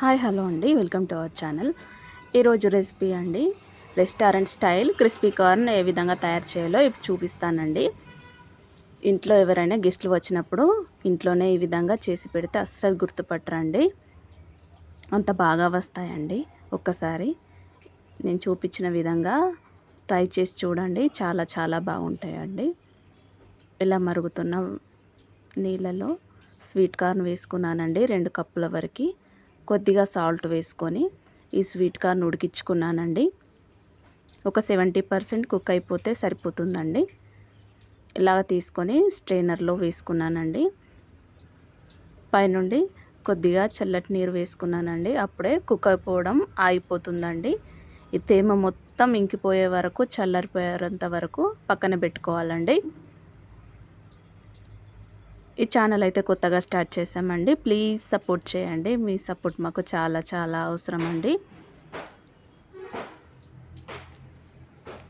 Hi hello అండి. Welcome to our channel. ఈరోజు recipe అండి. రెస్టారెంట్ స్టైల్ క్రిస్పీ కార్న్ ఏ విధంగా తయారు చేయాలో ఇప్పుడు చూపిస్తానండి. ఇంట్లో ఎవరైనా గెస్ట్లు వచ్చినప్పుడు ఇంట్లోనే ఈ విధంగా చేసి పెడితే అస్సలు గుర్తుపట్టరండి. అంత బాగా వస్తాయండి. ఒక్కసారి నేను చూపించిన విధంగా ట్రై చేసి చూడండి. చాలా చాలా బాగుంటాయండి. ఇలా మరుగుతున్న నీళ్ళలో స్వీట్ కార్న్ వేసుకున్నానండి. రెండు కప్పుల వరకు. కొద్దిగా సాల్ట్ వేసుకొని ఈ స్వీట్ కార్న్ ఉడికించుకున్నానండి. ఒక సెవెంటీ పర్సెంట్ కుక్ అయిపోతే సరిపోతుందండి. ఇలాగ తీసుకొని స్ట్రైనర్లో వేసుకున్నానండి. పైనుండి కొద్దిగా చల్లటి నీరు వేసుకున్నానండి. అప్పుడే కుక్ అయిపోవడం ఆగిపోతుందండి. ఈ తేమ మొత్తం ఇంకిపోయే వరకు చల్లరిపోయేంత వరకు పక్కన పెట్టుకోవాలండి. ఈ ఛానల్ అయితే కొత్తగా స్టార్ట్ చేసామండి ప్లీజ్ సపోర్ట్ చేయండి. మీ సపోర్ట్ మాకు చాలా చాలా అవసరం అండి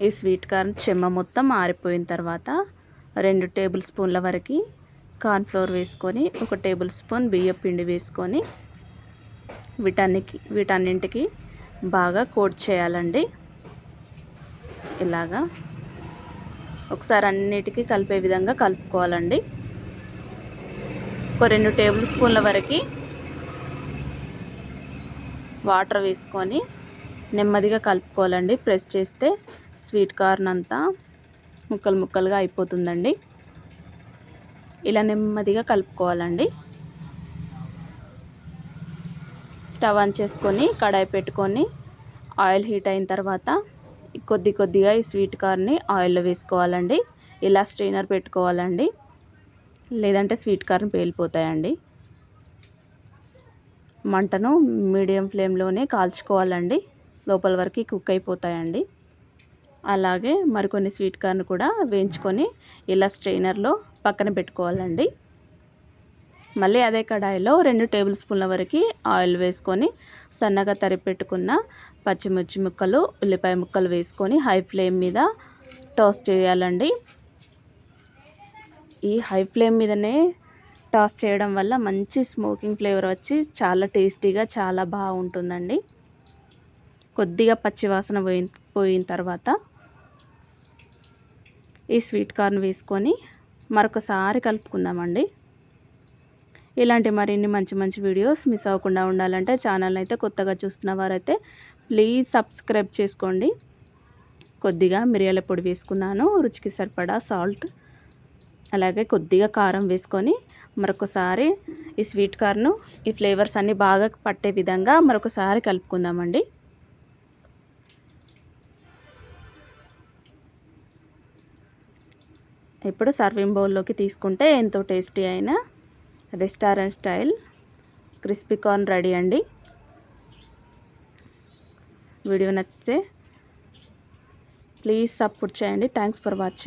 ఈ స్వీట్ కార్న్ చెమ్మ మొత్తం ఆరిపోయిన తర్వాత రెండు టేబుల్ స్పూన్ల వరకు కార్న్ఫ్లోర్ వేసుకొని ఒక టేబుల్ స్పూన్ బియ్యం పిండి వేసుకొని వీటన్నికి వీటన్నింటికి బాగా కోట్ చేయాలండి. ఇలాగా ఒకసారి అన్నిటికీ కలిపే విధంగా కలుపుకోవాలండి. ఒక రెండు టేబుల్ స్పూన్ల వరకు వాటర్ వేసుకొని నెమ్మదిగా కలుపుకోవాలండి. ప్రెస్ చేస్తే స్వీట్ కార్న్ అంతా ముక్కలు ముక్కలుగా అయిపోతుందండి. ఇలా నెమ్మదిగా కలుపుకోవాలండి. స్టవ్ ఆన్ చేసుకొని కడాయి పెట్టుకొని ఆయిల్ హీట్ అయిన తర్వాత కొద్ది కొద్దిగా ఈ స్వీట్ కార్న్ని ఆయిల్లో వేసుకోవాలండి. ఇలా స్ట్రైనర్ పెట్టుకోవాలండి. లేదంటే స్వీట్ కార్న్ పేలిపోతాయండి. మంటను మీడియం ఫ్లేమ్లోనే కాల్చుకోవాలండి. లోపల వరకు కుక్ అయిపోతాయండి. అలాగే మరికొన్ని స్వీట్ కార్న్ కూడా వేయించుకొని ఇలా స్ట్రైనర్లో పక్కన పెట్టుకోవాలండి. మళ్ళీ అదే కడాయిలో రెండు టేబుల్ స్పూన్ల వరకు ఆయిల్ వేసుకొని సన్నగా తరిపెట్టుకున్న పచ్చిమిర్చి ముక్కలు ఉల్లిపాయ ముక్కలు వేసుకొని హై ఫ్లేమ్ మీద టోస్ట్ చేయాలండి. ఈ హై ఫ్లేమ్ మీదనే టాస్ చేయడం వల్ల మంచి స్మోకింగ్ ఫ్లేవర్ వచ్చి చాలా టేస్టీగా చాలా బాగుంటుందండి. కొద్దిగా పచ్చివాసన పోయి పోయిన తర్వాత ఈ స్వీట్ కార్న్ వేసుకొని మరొకసారి కలుపుకుందామండి. ఇలాంటి మరిన్ని మంచి మంచి వీడియోస్ మిస్ అవ్వకుండా ఉండాలంటే ఛానల్ అయితే కొత్తగా చూస్తున్న వారైతే ప్లీజ్ సబ్స్క్రైబ్ చేసుకోండి. కొద్దిగా మిరియాల పొడి వేసుకున్నాను రుచికి సరిపడా సాల్ట్ అలాగే కొద్దిగా కారం వేసుకొని మరొకసారి ఈ స్వీట్ కార్ను ఈ ఫ్లేవర్స్ అన్నీ బాగా పట్టే విధంగా మరొకసారి కలుపుకుందామండి. ఇప్పుడు సర్వింగ్ బౌల్లోకి తీసుకుంటే ఎంతో టేస్టీ అయిన restaurant style crispy corn ready అండి. వీడియో నచ్చితే ప్లీజ్ సపోర్ట్ చేయండి. Thanks for watching.